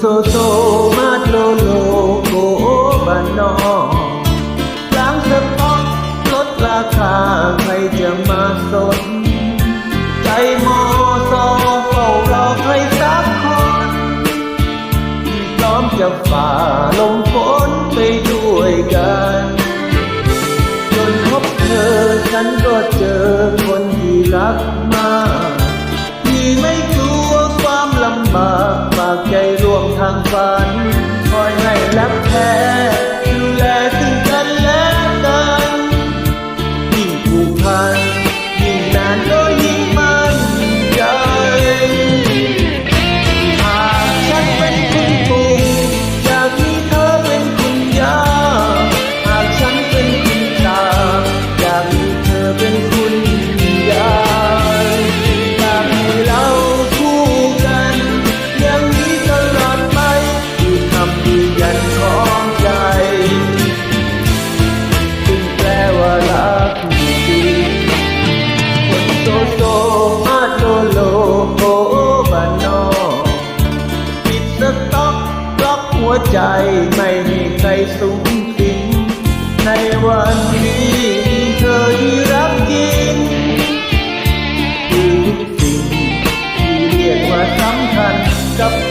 โซโซมาโลโลโกบานนอกกลางสต็อกลดราคาใครจะมาสน ใจมอซอเฝ้ารอใครสักคนพร้อมจะฝ่าลมฝนไปด้วยกัน จนพบเธอฉันก็เจอคนที่รัก ใจไม่มีใครสูงสิงในวันนี้เธอที่รักจริงคือทุกสิ่งที่เรียกว่าสำคัญกับ